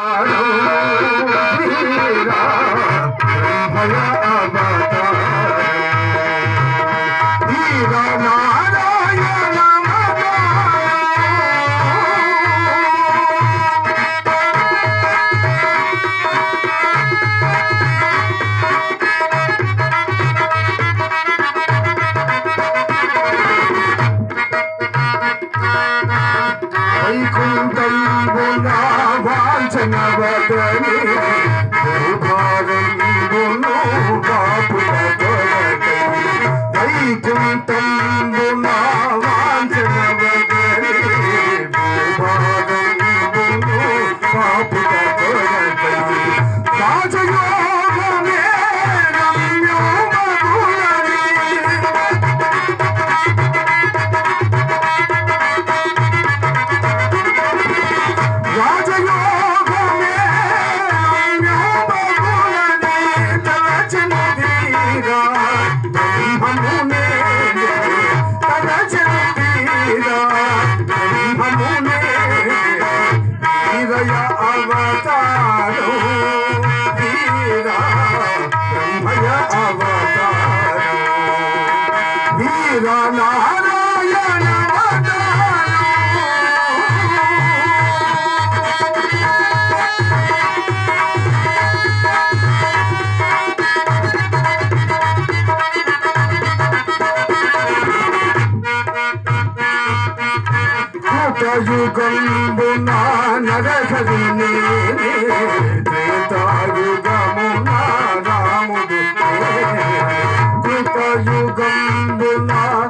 ஆ வைகுந்தை போல் வாழ் சென்னவதனே వీర నారాయణ అవతారం కృతయుగంబున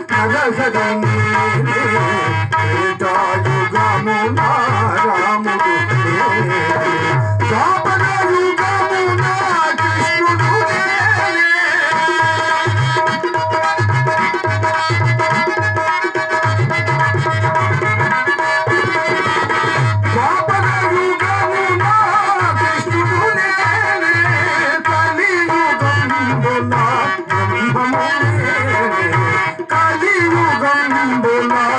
కృతయుగంబున నరహరిని త్రేతాయుగమున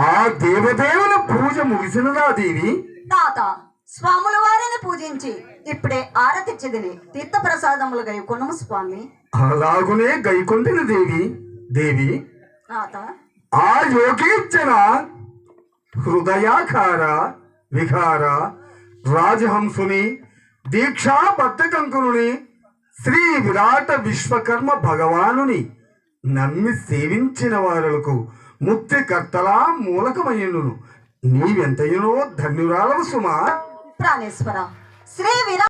ఆ దేవదేవుల పూజ ముగిసినదా దేవి? తాత స్వాముల వారిని పూజించి ఇప్పుడే ఆరతిచ్చిదిని తీర్థ ప్రసాదములుగా కొనుము స్వామి. అలాగునే గైకొంటిన దేవి. దేవి తాత. ఆ యోగీర్జన హృదయాకార విహార రాజహంసుని దీక్షా బద్ధకంకుని శ్రీ విరాట విశ్వకర్మ భగవానుని నమ్మి సేవించిన వారులకు ముక్తికర్తలా మూలకమయ్యును నీవెంతయునో ధన్యురాలవు సుమా. ప్రాణేశ్వర. శ్రీ